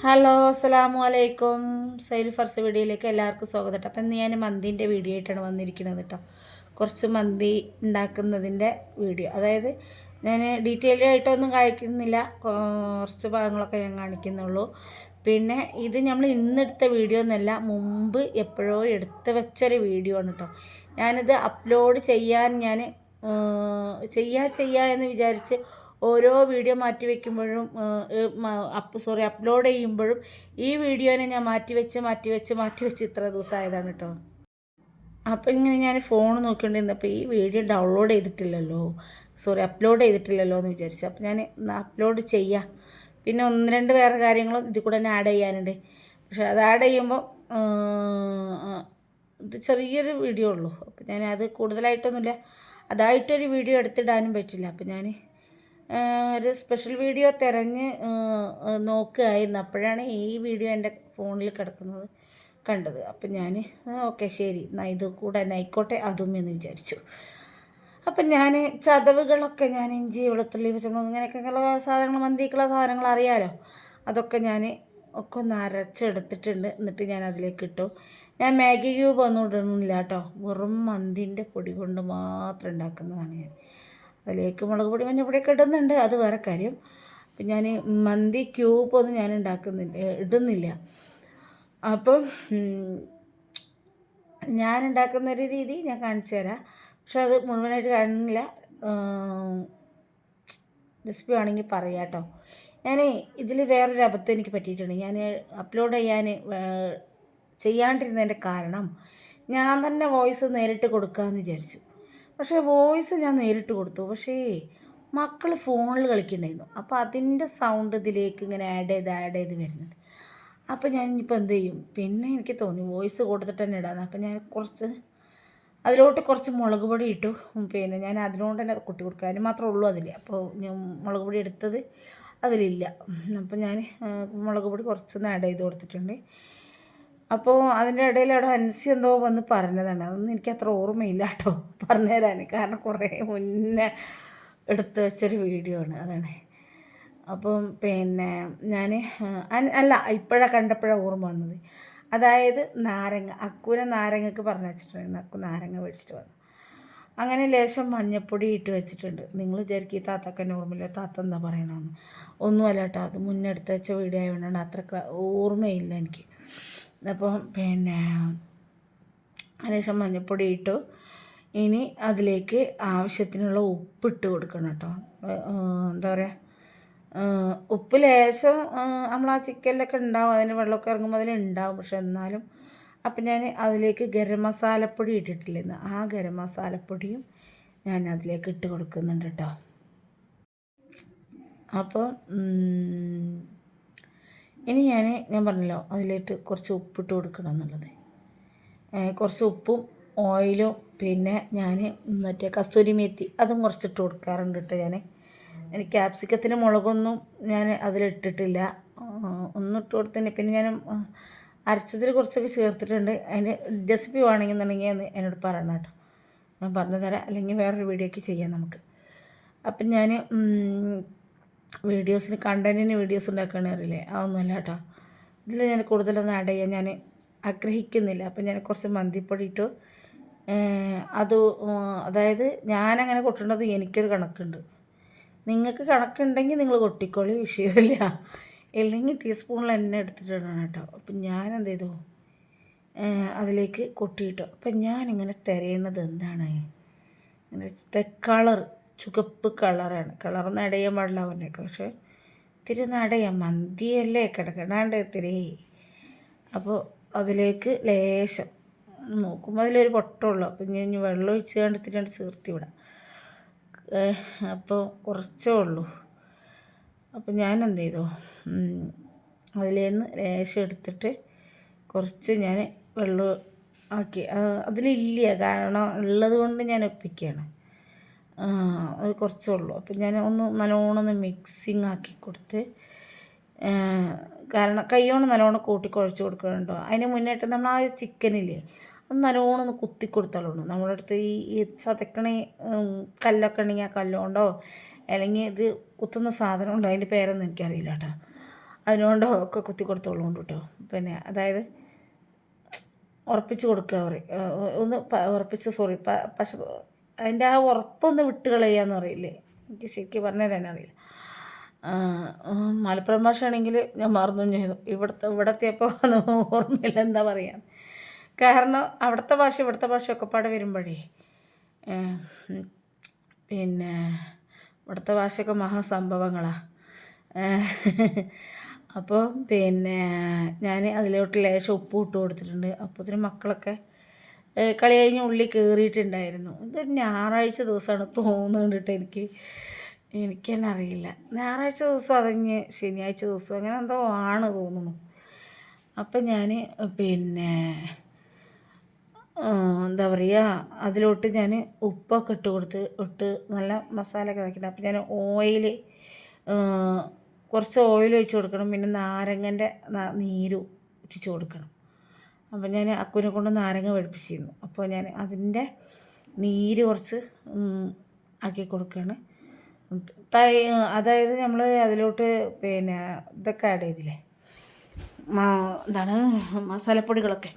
Hello അസ്സലാമു അലൈക്കും. സൈൽ ഫർസ് വീഡിയോയിലേക്ക് എല്ലാവർക്കും സ്വാഗതം കേട്ടോ. അപ്പം ഞാൻ മന്തിന്റെ വീഡിയോ ആയിട്ടാണ് വന്നിരിക്കുന്നത് കേട്ടോ. കുറച്ച് മന്തി ഉണ്ടാക്കുന്നതിന്റെ വീഡിയോ. അതായത് ഞാൻ ഡീറ്റെയിൽ ആയിട്ടൊന്നും കാണിക്കുന്നില്ല. കുറച്ച് ഭാഗങ്ങളൊക്കെ ഞാൻ കാണിക്കുന്നുള്ളൂ. പിന്നെ ഇത് നമ്മൾ ഇന്നെടുത്ത വീഡിയോ എന്നല്ല മുമ്പ് എപ്പോഴോ എടുത്ത് വെച്ചൊരു വീഡിയോ ആണ് കേട്ടോ. ഞാനിത് അപ്ലോഡ് ചെയ്യാൻ ഞാൻ ചെയ്യാ ചെയ്യാ എന്ന് വിചാരിച്ച് ഓരോ വീഡിയോ മാറ്റി വയ്ക്കുമ്പോഴും അപ്പ് സോറി അപ്ലോഡ് ചെയ്യുമ്പോഴും ഈ വീഡിയോനെ ഞാൻ മാറ്റി വെച്ച് മാറ്റി വെച്ച് മാറ്റി വെച്ച് ഇത്ര ദിവസമായതാണ് കേട്ടോ അപ്പോൾ ഇങ്ങനെ ഞാൻ ഫോൺ നോക്കിക്കൊണ്ടിരുന്നപ്പോൾ ഈ വീഡിയോ ഡൗൺലോഡ് ചെയ്തിട്ടില്ലല്ലോ സോറി അപ്ലോഡ് ചെയ്തിട്ടില്ലല്ലോ എന്ന് വിചാരിച്ചു. അപ്പോൾ ഞാൻ അപ്ലോഡ് ചെയ്യാം. പിന്നെ ഒന്ന് രണ്ട് വേറെ കാര്യങ്ങളും ഇതിൽ കൂടെ തന്നെ ആഡ് ചെയ്യാനുണ്ട്. പക്ഷെ അത് ആഡ് ചെയ്യുമ്പോൾ ഇത് ചെറിയൊരു വീഡിയോ ഉള്ളൂ. അപ്പോൾ ഞാൻ അത് കൂടുതലായിട്ടൊന്നുമില്ല. അതായിട്ടൊരു വീഡിയോ എടുത്തിടാനും പറ്റില്ല. അപ്പോൾ ഞാൻ ഒരു സ്പെഷ്യൽ വീഡിയോ തിരഞ്ഞ് നോക്കുകയായിരുന്നു. അപ്പോഴാണ് ഈ വീഡിയോ എന്റെ ഫോണിൽ കിടക്കുന്നത് കണ്ടത്. അപ്പം ഞാൻ ഓക്കെ ശരി. എന്നാൽ ഇത് കൂടെ ആയിക്കോട്ടെ അതും എന്ന് വിചാരിച്ചു. അപ്പം ഞാൻ ചതവുകളൊക്കെ ഞാൻ ഇഞ്ചി വെളുത്തുള്ളി പച്ചമുളക് ഇങ്ങനെയൊക്കെയുള്ള സാധനങ്ങൾ മന്തിക്കുള്ള സാധനങ്ങൾ അറിയാലോ? അതൊക്കെ ഞാൻ ഒക്കെ ഒന്ന് അരച്ചെടുത്തിട്ടുണ്ട്. എന്നിട്ട് ഞാൻ അതിലേക്ക് ഇട്ടു. ഞാൻ മാഗി ക്യൂബ് ഒന്നും ഇടുന്നില്ല കേട്ടോ. വെറും മന്തിന്റെ പൊടി കൊണ്ട് മാത്രം ഉണ്ടാക്കുന്നതാണ് ഞാൻ. അതിലേക്ക് മുളക് പൊടി മഞ്ഞൾപ്പൊടിയൊക്കെ ഇടുന്നുണ്ട്. അത് വേറെ കാര്യം. അപ്പം ഞാൻ മന്തി ക്യൂബൊന്നും ഞാൻ ഉണ്ടാക്കുന്നില്ല ഇടുന്നില്ല. അപ്പം ഞാൻ ഉണ്ടാക്കുന്ന ഒരു രീതി ഞാൻ കാണിച്ചു തരാം. പക്ഷെ അത് മുഴുവനായിട്ട് കാണുന്നില്ല റെസിപ്പി ആണെങ്കിൽ പറയാം കേട്ടോ. ഞാൻ ഇതിൽ വേറൊരു അബദ്ധം എനിക്ക് പറ്റിയിട്ടുണ്ട്. ഞാൻ അപ്ലോഡ് ചെയ്യാൻ ചെയ്യാണ്ടിരുന്നതിന്റെ കാരണം ഞാൻ തന്നെ വോയിസ് നേരിട്ട് കൊടുക്കാമെന്ന് വിചാരിച്ചു. പക്ഷേ വോയിസ് ഞാൻ നേരിട്ട് കൊടുത്തു. പക്ഷേ മക്കൾ ഫോണിൽ കളിക്കണ്ടായിരുന്നു. അപ്പോൾ അതിന്റെ സൗണ്ട് ഇതിലേക്ക് ഇങ്ങനെ ആഡ് ചെയ്ത് ആഡ് ചെയ്ത് വരുന്നുണ്ട്. അപ്പോൾ ഞാൻ ഇനിയിപ്പോൾ എന്ത് ചെയ്യും? പിന്നെ എനിക്ക് തോന്നി വോയിസ് കൊടുത്തിട്ട് തന്നെ ഇടാന്ന്. അപ്പോൾ ഞാൻ കുറച്ച് അതിലോട്ട് കുറച്ച് മുളക് പൊടി ഇട്ടു. പിന്നെ ഞാൻ അതിനോട് തന്നെ കുട്ടി കൊടുക്കാൻ മാത്രമേ ഉള്ളൂ അതിൽ അപ്പോൾ ഞാൻ മുളക് പൊടി എടുത്തത് അതിലില്ല. അപ്പോൾ ഞാൻ മുളക് പൊടി കുറച്ചൊന്ന് ആഡ് ചെയ്ത് കൊടുത്തിട്ടുണ്ട്. അപ്പോൾ അതിന്റെ ഇടയിൽ അവിടെ ഹൻസി എന്തോ വന്ന് പറഞ്ഞതാണ്. അതൊന്നും എനിക്ക് അത്ര ഓർമ്മയില്ല കേട്ടോ പറഞ്ഞു തരാൻ കാരണം കുറേ മുന്നേ എടുത്തു വെച്ചൊരു വീഡിയോ ആണ് അതാണ്. അപ്പം പിന്നെ ഞാൻ അല്ല ഇപ്പോഴാണ് കണ്ടപ്പോഴാണ് ഓർമ്മ വന്നത്. അതായത് നാരങ്ങ അക്കൂനെ നാരങ്ങക്ക് പറഞ്ഞു വെച്ചിട്ടുണ്ടായിരുന്നു. അക്കു നാരങ്ങ മേടിച്ചിട്ട് വന്നു. അങ്ങനെ ലേശം മഞ്ഞപ്പൊടി ഇട്ട് വെച്ചിട്ടുണ്ട്. നിങ്ങൾ വിചാരിക്കും ഈ താത്തൊക്കെ നോർമല താത്ത എന്താ പറയണമെന്ന് ഒന്നുമല്ല കേട്ടോ അത് മുന്നെടുത്ത് വെച്ച വീഡിയോ ആയതുകൊണ്ടാണ് അത്ര ഓർമ്മയില്ല എനിക്ക്. അപ്പോൾ പിന്നെ അതിനുശേഷം മഞ്ഞൾപ്പൊടി ഇട്ടു. ഇനി അതിലേക്ക് ആവശ്യത്തിനുള്ള ഉപ്പിട്ട് കൊടുക്കണം കേട്ടോ. എന്താ പറയുക ഉപ്പ് ലേശം നമ്മൾ ആ ചിക്കനിലൊക്കെ ഉണ്ടാവും. അതിന് വെള്ളമൊക്കെ ഇറങ്ങുമ്പോൾ അതിലുണ്ടാവും പക്ഷെ എന്നാലും അപ്പം ഞാൻ അതിലേക്ക് ഗരം മസാലപ്പൊടി ഇട്ടിട്ടില്ലെന്ന് ആ ഗരം മസാലപ്പൊടിയും ഞാൻ അതിലേക്ക് ഇട്ട് കൊടുക്കുന്നുണ്ട് കേട്ടോ. അപ്പോൾ ഇനി ഞാൻ ഞാൻ പറഞ്ഞല്ലോ അതിലേക്ക് കുറച്ച് ഉപ്പിട്ട് കൊടുക്കണം എന്നുള്ളത്. കുറച്ച് ഉപ്പും ഓയിലും പിന്നെ ഞാൻ മറ്റേ കസ്തൂരി മേത്തി അതും കുറച്ചിട്ട് കൊടുക്കാറുണ്ട് കേട്ടോ ഞാൻ ക്യാപ്സിക്കത്തിന് മുളകൊന്നും ഞാൻ അതിലിട്ടിട്ടില്ല. ഒന്നും ഇട്ട് കൊടുത്തന്നെ പിന്നെ ഞാൻ അരച്ചതിൽ കുറച്ചൊക്കെ ചേർത്തിട്ടുണ്ട്. അതിന് റെസിപ്പി വേണമെന്നുണ്ടെങ്കിൽ അത് എന്നോട് പറയണം കേട്ടോ. ഞാൻ പറഞ്ഞു തരാം അല്ലെങ്കിൽ വേറൊരു വീഡിയോ ഒക്കെ ചെയ്യാം നമുക്ക്. അപ്പം ഞാൻ വീഡിയോസിന് കണ്ടന്റിന് വീഡിയോസ് ഉണ്ടാക്കുകയാണ് അറിയില്ലേ? അതൊന്നുമല്ല കേട്ടോ. ഇതിൽ ഞാൻ കൂടുതലൊന്നും ആഡ് ചെയ്യാൻ ഞാൻ ആഗ്രഹിക്കുന്നില്ല. അപ്പം ഞാൻ കുറച്ച് മന്തിപ്പൊടി ഇട്ടു. അത് അതായത് ഞാനങ്ങനെ കൊട്ടുന്നത് എനിക്കൊരു കണക്കുണ്ട്. നിങ്ങൾക്ക് കണക്കുണ്ടെങ്കിൽ നിങ്ങൾ കൊട്ടിക്കോളി വിഷയമില്ല. ഇല്ലെങ്കിൽ ടീസ്പൂണിൽ എണ്ണ എടുത്തിട്ടാണ് കേട്ടോ. അപ്പം ഞാൻ എന്ത് ചെയ്തു? അതിലേക്ക് കൊട്ടിയിട്ടു. അപ്പം ഞാനിങ്ങനെ തിരയണത് എന്താണ്? ഇങ്ങനെ കളർ ചുവപ്പ് കളറാണ്. കളറൊന്നും അടയാൻ പാടില്ല അവനൊക്കെ. പക്ഷേ ഇത്തിരി ഒന്ന് അടയാം മന്തിയല്ലേ കിടക്കണാണ്ട് ഇത്തിരി. അപ്പോൾ അതിലേക്ക് ലേശം നോക്കുമ്പോൾ അതിലൊരു പൊട്ടമുള്ളൂ അപ്പം ഞാൻ വെള്ളം ഒഴിച്ച് കണ്ട് ഇത്തിരി കണ്ട് ചേർത്തി വിടാം. അപ്പോൾ കുറച്ചേ ഉള്ളൂ. അപ്പം ഞാൻ എന്ത് ചെയ്തു അതിലേന്ന് ലേശം എടുത്തിട്ട് കുറച്ച് ഞാൻ വെള്ളം ആക്കി. അതിലില്ല. കാരണം ഉള്ളത് കൊണ്ട് ഞാൻ ഒപ്പിക്കുകയാണ് അത് കുറച്ചേ ഉള്ളൂ. അപ്പം ഞാൻ ഒന്ന് നല്ലോണം ഒന്ന് മിക്സിങ് ആക്കി കൊടുത്ത് കാരണം കൈയോണ്ട് നല്ലോണം കൂട്ടി കുഴച്ച് കൊടുക്കണുണ്ടോ? അതിന് മുന്നേട്ട് നമ്മൾ ആ ചിക്കനില്ലേ അത് നല്ലോണം ഒന്ന് കുത്തി കൊടുത്തോളുണ്ട് നമ്മുടെ അടുത്ത് ഈ ചതക്കണ കല്ലൊക്കെ ഉണ്ടെങ്കിൽ ആ കല്ലുകൊണ്ടോ അല്ലെങ്കിൽ ഇത് കുത്തുന്ന സാധനം ഉണ്ടോ? അതിന്റെ പേരൊന്നും എനിക്കറിയില്ല കേട്ടോ അതിനോണ്ടോ ഒക്കെ കുത്തി കൊടുത്തോളൂ കേട്ടോ പിന്നെ അതായത് ഉറപ്പിച്ച് കൊടുക്കുക പറയും. ഒന്ന് ഉറപ്പിച്ച് സോറി പശ അതിന്റെ ആ ഉറപ്പൊന്ന് വിട്ട് കളയാന്ന് പറയില്ലേ എനിക്ക് ശരിക്കും പറഞ്ഞാൽ തന്നെ അറിയില്ല. മലപ്പുറം ഭാഷ ആണെങ്കിൽ ഞാൻ മറന്നു ചെയ്തു ഇവിടുത്തെ ഇവിടെ എത്തിയപ്പോൾ ഓർമ്മയില്ല എന്താ പറയുക കാരണം അവിടുത്തെ ഭാഷ ഇവിടുത്തെ ഭാഷ ഒക്കെ പാടെ വരുമ്പോഴേ പിന്നെ ഇവിടുത്തെ ഭാഷയൊക്കെ മഹാസംഭവങ്ങളാണ് അപ്പോൾ പിന്നെ ഞാൻ അതിലോട്ട് ലേശം ഉപ്പ് ഇട്ട് കൊടുത്തിട്ടുണ്ട് അപ്പോൾ അപ്പോഴത്തേനും മക്കളൊക്കെ കളി കഴിഞ്ഞ് ഉള്ളിൽ കയറിയിട്ടുണ്ടായിരുന്നു ഇതൊരു ഞായറാഴ്ച ദിവസമാണ് തോന്നുന്നുണ്ട് എനിക്ക്. എനിക്ക് തന്നെ അറിയില്ല. ഞായറാഴ്ച ദിവസം അതങ്ങ് ശനിയാഴ്ച ദിവസം അങ്ങനെ എന്തോ ആണ് തോന്നുന്നു. അപ്പം ഞാൻ പിന്നെ എന്താ പറയുക അതിലോട്ട് ഞാൻ ഉപ്പൊക്കെ ഇട്ട് കൊടുത്ത് ഇട്ട് നല്ല മസാലയൊക്കെ ഇതാക്കിയിട്ട് അപ്പം ഞാൻ ഓയിൽ കുറച്ച് ഓയിൽ ഒഴിച്ച് കൊടുക്കണം. പിന്നെ നാരങ്ങന്റെ നീര് ഒഴിച്ച് കൊടുക്കണം. അപ്പോൾ ഞാൻ അക്കുനെ കൊണ്ട് നാരങ്ങ വെളുപ്പിച്ചിരുന്നു അപ്പോൾ ഞാൻ അതിന്റെ നീര് കുറച്ച് ആക്കി കൊടുക്കുകയാണ്. തൈ അതായത് നമ്മൾ അതിലോട്ട് പിന്നെ ഇതൊക്കെ ആഡ് ചെയ്തില്ലേ? എന്താണ് മസാലപ്പൊടികളൊക്കെ.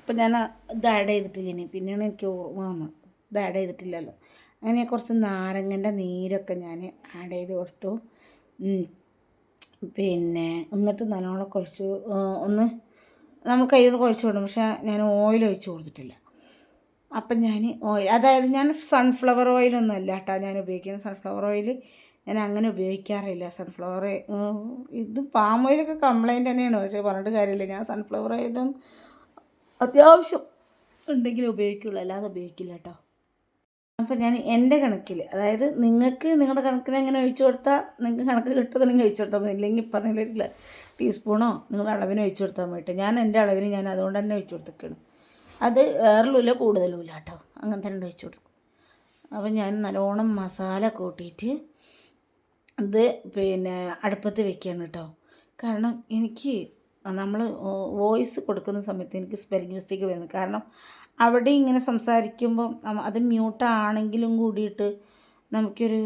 അപ്പം ഞാൻ ഇത് ആഡ് ചെയ്തിട്ടില്ല ഇനി. പിന്നെയാണ് എനിക്ക് ഓർമ്മ ഇത് ആഡ് ചെയ്തിട്ടില്ലല്ലോ. അങ്ങനെ കുറച്ച് നാരങ്ങന്റെ നീരൊക്കെ ഞാൻ ആഡ് ചെയ്ത് കൊടുത്തു. പിന്നെ എന്നിട്ട് നല്ലോണം കുറച്ച് ഒന്ന് നമ്മൾ കൈ കൊണ്ട് കുഴച്ച് വിടും. പക്ഷേ ഞാൻ ഓയിൽ ഒഴിച്ച് കൊടുത്തിട്ടില്ല. അപ്പം ഞാൻ ഓയിൽ അതായത് ഞാൻ സൺഫ്ലവർ ഓയിലൊന്നും അല്ല കേട്ടോ ഞാൻ ഉപയോഗിക്കുന്നത്. സൺഫ്ലവർ ഓയിൽ ഞാൻ അങ്ങനെ ഉപയോഗിക്കാറില്ല. സൺഫ്ലവർ ഇത് പാം ഓയിലൊക്കെ കംപ്ലൈന്റ് തന്നെയാണ്? പക്ഷേ പറഞ്ഞിട്ട് കാര്യമില്ല. ഞാൻ സൺഫ്ലവർ ഓയിലൊന്നും അത്യാവശ്യം ഉണ്ടെങ്കിൽ ഉപയോഗിക്കുള്ളൂ. അല്ലാതെ ഉപയോഗിക്കില്ല കേട്ടോ. അപ്പം ഞാൻ എന്റെ കണക്കിൽ അതായത് നിങ്ങൾക്ക് നിങ്ങളുടെ കണക്കിന് എങ്ങനെ ഒഴിച്ചു കൊടുത്താൽ നിങ്ങൾക്ക് കണക്ക് കിട്ടുന്നുണ്ടെങ്കിൽ ഒഴിച്ചു കൊടുത്താൽ ഇല്ലെങ്കിൽ പറഞ്ഞില്ല ടീസ്പൂണോ നിങ്ങളുടെ അളവിന് ഒഴിച്ചു കൊടുത്താൽ മതി ഞാൻ എന്റെ അളവിന് ഞാൻ അതുകൊണ്ട് തന്നെ ഒഴിച്ചു കൊടുത്തേക്കാണ് അത് ഏറിലുമില്ല കൂടുതലുമില്ല കേട്ടോ. അങ്ങനെ തന്നെ ഒഴിച്ചു കൊടുക്കും. അപ്പം ഞാൻ നല്ലോണം മസാല കൂട്ടിയിട്ട് ഇത് പിന്നെ അടുപ്പത്ത് വെക്കുകയാണ് കേട്ടോ. കാരണം എനിക്ക് നമ്മൾ വോയിസ് കൊടുക്കുന്ന സമയത്ത് എനിക്ക് സ്പെല്ലിംഗ് മിസ്റ്റേക്ക് വരുന്നത്. കാരണം അവിടെ ഇങ്ങനെ സംസാരിക്കുമ്പം അത് മ്യൂട്ടാണെങ്കിലും കൂടിയിട്ട് നമുക്കൊരു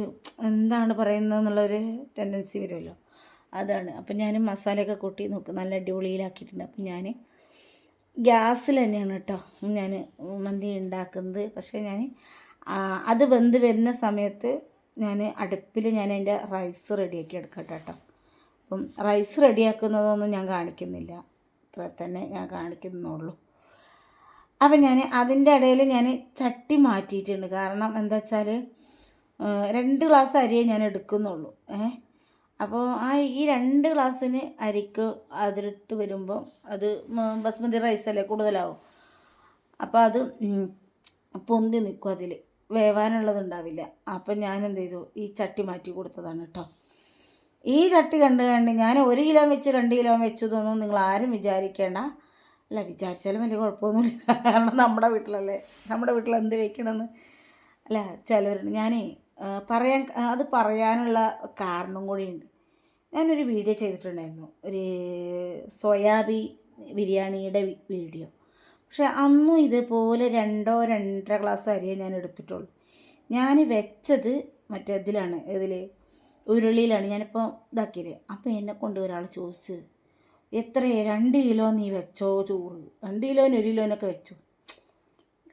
എന്താണ് പറയുന്നത് എന്നുള്ളൊരു ടെൻഡൻസി വരുമല്ലോ. അതാണ്. അപ്പം ഞാൻ മസാലയൊക്കെ കൂട്ടി നോക്കും നല്ല അടിപൊളിയിലാക്കിയിട്ടുണ്ട്. അപ്പം ഞാൻ ഗ്യാസിൽ തന്നെയാണ് കേട്ടോ ഞാൻ മന്തി ഉണ്ടാക്കുന്നത്. പക്ഷേ ഞാൻ അത് വെന്ത് വരുന്ന സമയത്ത് ഞാൻ അടുപ്പിൽ ഞാൻ അതിന്റെ റൈസ് റെഡിയാക്കി എടുക്കട്ടെ കേട്ടോ അപ്പം റൈസ് റെഡിയാക്കുന്നതൊന്നും ഞാൻ കാണിക്കുന്നില്ല. ഇത്ര തന്നെ ഞാൻ കാണിക്കുന്നുള്ളൂ. അപ്പം ഞാൻ അതിന്റെ ഇടയിൽ ഞാൻ ചട്ടി മാറ്റിയിട്ടുണ്ട്. കാരണം എന്താ വെച്ചാൽ രണ്ട് ഗ്ലാസ് അരിയേ ഞാൻ എടുക്കുന്നുള്ളൂ. ഏ അപ്പോൾ ആ ഈ രണ്ട് ഗ്ലാസ്സിന് അരിക്ക് അതിലിട്ട് വരുമ്പോൾ അത് ബസ്മതി റൈസ് അല്ലേ കൂടുതലാവും. അപ്പോൾ അത് പൊന്തി നിൽക്കും അതിൽ വേവാനുള്ളതുണ്ടാവില്ല. അപ്പം ഞാൻ എന്ത് ചെയ്തു ഈ ചട്ടി മാറ്റി കൊടുത്തതാണ് കേട്ടോ ഈ ചട്ടി കണ്ട് കണ്ട് ഞാൻ ഒരു കിലോ വെച്ച് രണ്ട് കിലോ വെച്ചു തോന്നും നിങ്ങൾ ആരും വിചാരിക്കേണ്ട. അല്ല വിചാരിച്ചാലും വലിയ കുഴപ്പമൊന്നുമില്ല. കാരണം നമ്മുടെ വീട്ടിലല്ലേ? നമ്മുടെ വീട്ടിൽ എന്ത് വെക്കണമെന്ന് അല്ല ചിലവരുണ്ട്. ഞാനേ പറയാൻ അത് പറയാനുള്ള കാരണം കൂടിയുണ്ട്. ഞാനൊരു വീഡിയോ ചെയ്തിട്ടുണ്ടായിരുന്നു. ഒരു സോയാബി ബിരിയാണിയുടെ വീഡിയോ. പക്ഷെ അന്നും ഇതുപോലെ രണ്ടോ രണ്ടര ഗ്ലാസ് അരിയേ ഞാൻ എടുത്തിട്ടുള്ളൂ. ഞാൻ വെച്ചത് മറ്റേ ഇതിലാണ് ഇതിൽ ഉരുളിയിലാണ് ഞാനിപ്പോൾ ഇതാക്കിയത്. അപ്പോൾ എന്നെ കൊണ്ട് ഒരാൾ ചോദിച്ച് എത്ര രണ്ട് കിലോ നീ വെച്ചോ ചോറ്? രണ്ട് കിലോന് ഒരു കിലോനൊക്കെ വെച്ചു.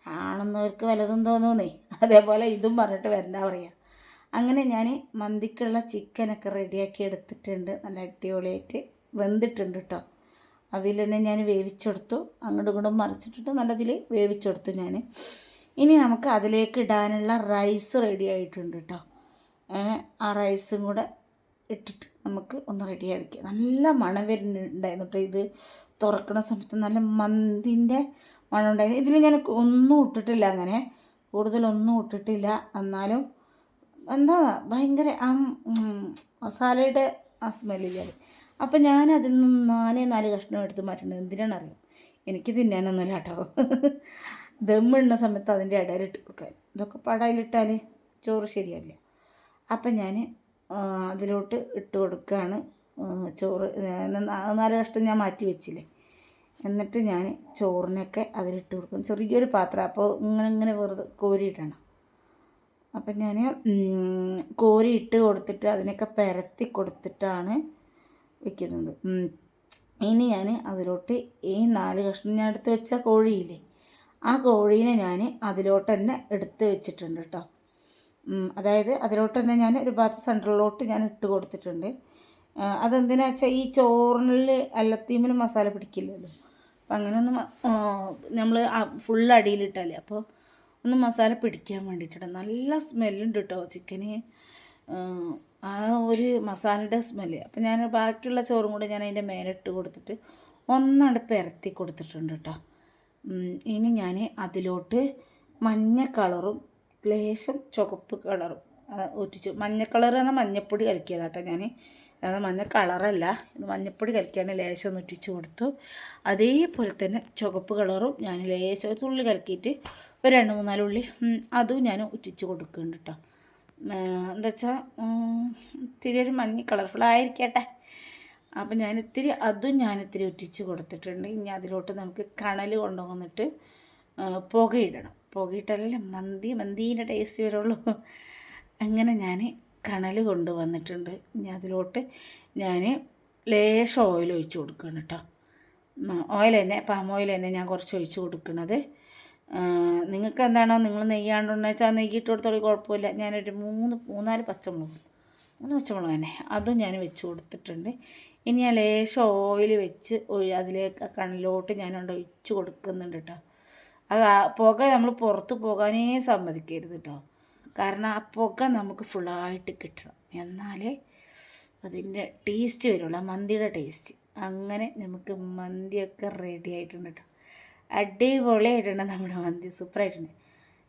കാണുന്നവർക്ക് വലതും തോന്നുന്നേ. അതേപോലെ ഇതും പറഞ്ഞിട്ട് വരണ്ട പറയാം. അങ്ങനെ ഞാൻ മന്തിക്കുള്ള ചിക്കനൊക്കെ റെഡിയാക്കി എടുത്തിട്ടുണ്ട്. നല്ല അടിപൊളിയായിട്ട് വെന്തിട്ടുണ്ട് കേട്ടോ അവിൽ തന്നെ ഞാൻ വേവിച്ചെടുത്തു. അങ്ങോട്ടും ഇങ്ങോട്ടും മറിച്ചിട്ടിട്ട് നല്ലതിൽ വേവിച്ചെടുത്തു ഞാൻ ഇനി നമുക്ക് അതിലേക്ക് ഇടാനുള്ള റൈസ് റെഡി ആയിട്ടുണ്ട് കേട്ടോ ആ റൈസും കൂടെ ഇട്ടിട്ട് നമുക്ക് ഒന്ന് റെഡി ആയിരിക്കുക നല്ല മണം വരുന്നുണ്ടായിരുന്നു കേട്ടോ ഇത്. തുറക്കുന്ന സമയത്ത് നല്ല മന്തിന്റെ മണം ഉണ്ടായിരുന്നു. ഇതിൽ ഞാൻ ഒന്നും ഇട്ടിട്ടില്ല അങ്ങനെ. കൂടുതലൊന്നും ഇട്ടിട്ടില്ല. എന്നാലും എന്താ ഭയങ്കര ആ മസാലയുടെ ആ സ്മെല്ലില്ലേ അപ്പം ഞാൻ അതിൽ നിന്ന് നാലേ നാല് കഷ്ണം എടുത്ത് മാറ്റുന്നത് എന്തിനാണ് അറിയാം എനിക്ക് തിന്നാനൊന്നുമില്ല കേട്ടോ. ദമ്മിടുന്ന സമയത്ത് അതിന്റെ ഇടയിലിട്ട് കൊടുക്കാൻ. ഇതൊക്കെ പടയിലിട്ടാൽ ചോറ് ശരിയാവില്ല. അപ്പം ഞാൻ അതിലോട്ട് ഇട്ട് കൊടുക്കുകയാണ് ചോറ് നാല് കഷ്ണം ഞാൻ മാറ്റി വെച്ചില്ലേ. എന്നിട്ട് ഞാൻ ചോറിനൊക്കെ അതിലിട്ട് കൊടുക്കും. ചെറിയൊരു പാത്രം. അപ്പോൾ ഇങ്ങനെ ഇങ്ങനെ വെറുതെ കോരിയിടണം അപ്പം ഞാൻ കോരി ഇട്ട് കൊടുത്തിട്ട് അതിനൊക്കെ പരത്തി കൊടുത്തിട്ടാണ് വെക്കുന്നത്. ഇനി ഞാൻ അതിലോട്ട് ഈ നാല് കഷ്ണം ഞാൻ എടുത്ത് വെച്ച കോഴിയില്ലേ ആ കോഴീനെ ഞാൻ അതിലോട്ട് തന്നെ എടുത്ത് വെച്ചിട്ടുണ്ട് കേട്ടോ. അതായത് അതിലോട്ട് തന്നെ ഞാൻ ഒരു ഭാഗത്ത് സെന്ററിലോട്ട് ഞാൻ ഇട്ട് കൊടുത്തിട്ടുണ്ട്. അതെന്തിനാ വെച്ചാൽ ഈ ചോറിനിൽ അല്ലത്തീമിൽ മസാല പിടിക്കില്ലല്ലോ. അപ്പം അങ്ങനെയൊന്നും നമ്മൾ ഫുൾ അടിയിലിട്ടല്ലേ? അപ്പോൾ ഒന്ന് മസാല പിടിക്കാൻ വേണ്ടിയിട്ടാണ്. നല്ല സ്മെല്ലുണ്ട് കേട്ടോ ചിക്കന്. ആ ഒരു മസാലയുടെ സ്മെല്ല്. അപ്പം ഞാൻ ബാക്കിയുള്ള ചോറും കൂടെ ഞാൻ അതിന്റെ മേലിട്ട് കൊടുത്തിട്ട് ഒന്നണ്ട് പെരത്തി കൊടുത്തിട്ടുണ്ട് കേട്ടോ ഇനി ഞാൻ അതിലോട്ട് മഞ്ഞ കളറും ലേശം ചുവപ്പ് കളറും ഒറ്റിച്ചു മഞ്ഞ കളർ പറഞ്ഞാൽ മഞ്ഞപ്പൊടി കലക്കിയതാട്ടോ ഞാൻ. അത് മഞ്ഞ കളറല്ല ഇത് മഞ്ഞപ്പൊടി കലക്കിയാണ് ലേശം ഒന്ന് ഒറ്റിച്ച് കൊടുത്തു. അതേപോലെ തന്നെ ചുവപ്പ് കളറും ഞാൻ ലേശം തുള്ളി കലക്കിയിട്ട് ഒരു രണ്ട് മൂന്നാൽ ഉള്ളി അതും ഞാൻ ഉറ്റിച്ച് കൊടുക്കുന്നുണ്ട് കേട്ടോ എന്താ വെച്ചാൽ ഇത്തിരി ഒരു മഞ്ഞ കളർഫുൾ ആയിരിക്കട്ടെ. അപ്പം ഞാൻ ഇത്തിരി അതും ഞാൻ ഇത്തിരി ഒറ്റിച്ച് കൊടുത്തിട്ടുണ്ട്. ഇനി അതിലോട്ട് നമുക്ക് കണൽ കൊണ്ടുവന്നിട്ട് പുകയിടണം. പുകയിട്ടല്ലേ മന്തി മന്തീന്റെ ടേസ്റ്റ് വരുള്ളൂ. അങ്ങനെ ഞാൻ കണൽ കൊണ്ടുവന്നിട്ടുണ്ട്. ഇനി അതിലോട്ട് ഞാൻ ലേശം ഓയിൽ ഒഴിച്ച് കൊടുക്കണം കേട്ടോ ഓയിൽ തന്നെ പാം ഓയിൽ തന്നെ ഞാൻ കുറച്ച് ഒഴിച്ച് കൊടുക്കുന്നത്. നിങ്ങൾക്ക് എന്താണോ നിങ്ങൾ നെയ്യാണ്ടെന്ന് വെച്ചാൽ നെയ്യ് ഇട്ട് കൊടുത്തോളി കുഴപ്പമില്ല. ഞാനൊരു മൂന്ന് മൂന്നാൽ പച്ചമുളക് മൂന്ന് പച്ചമുളക് തന്നെ. അതും ഞാൻ വെച്ച് കൊടുത്തിട്ടുണ്ട്. ഇനി ഞാൻ ലേശം ഓയിൽ വെച്ച് അതിലേക്ക് കണ്ണിലോട്ട് ഞാനുണ്ട് ഒഴിച്ച് കൊടുക്കുന്നുണ്ട് കേട്ടോ അത് ആ പുക നമ്മൾ പുറത്ത് പോകാനേ സമ്മതിക്കരുത് കേട്ടോ കാരണം ആ പുക നമുക്ക് ഫുള്ളായിട്ട് കിട്ടണം. എന്നാലേ അതിന്റെ ടേസ്റ്റ് വരുള്ളൂ മന്തിയുടെ ടേസ്റ്റ്. അങ്ങനെ നമുക്ക് മന്തിയൊക്കെ റെഡി ആയിട്ടുണ്ട് കേട്ടോ അടിപൊളിയായിട്ടുണ്ട് നമ്മുടെ മന്തി. സൂപ്പറായിട്ടുണ്ട്.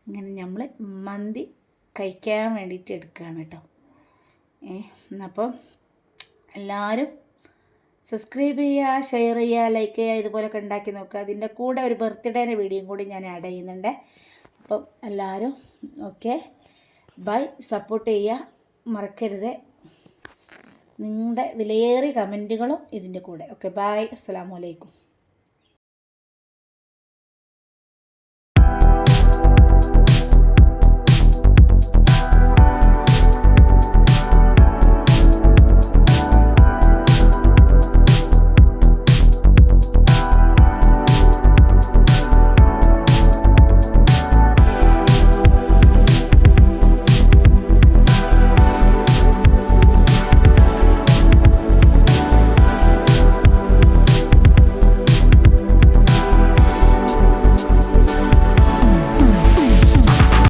ഇങ്ങനെ നമ്മൾ മന്തി കഴിക്കാൻ വേണ്ടിയിട്ട് എടുക്കുകയാണ് കേട്ടോ. ഏ അപ്പം എല്ലാവരും സബ്സ്ക്രൈബ് ചെയ്യുക ഷെയർ ചെയ്യുക ലൈക്ക് ചെയ്യുക ഇതുപോലൊക്കെ ഉണ്ടാക്കി നോക്കുക. അതിന്റെ കൂടെ ഒരു ബർത്ത്ഡേന്റെ വീഡിയോയും കൂടി ഞാൻ ആഡ് ചെയ്യുന്നുണ്ട്. അപ്പം എല്ലാവരും ഓക്കെ ബൈ സപ്പോർട്ട് ചെയ്യുക. മറക്കരുത്. നിങ്ങളുടെ വിലയേറിയ കമന്റുകളും ഇതിന്റെ കൂടെ. ഓക്കെ ബായ് അസ്സാം വലൈക്കും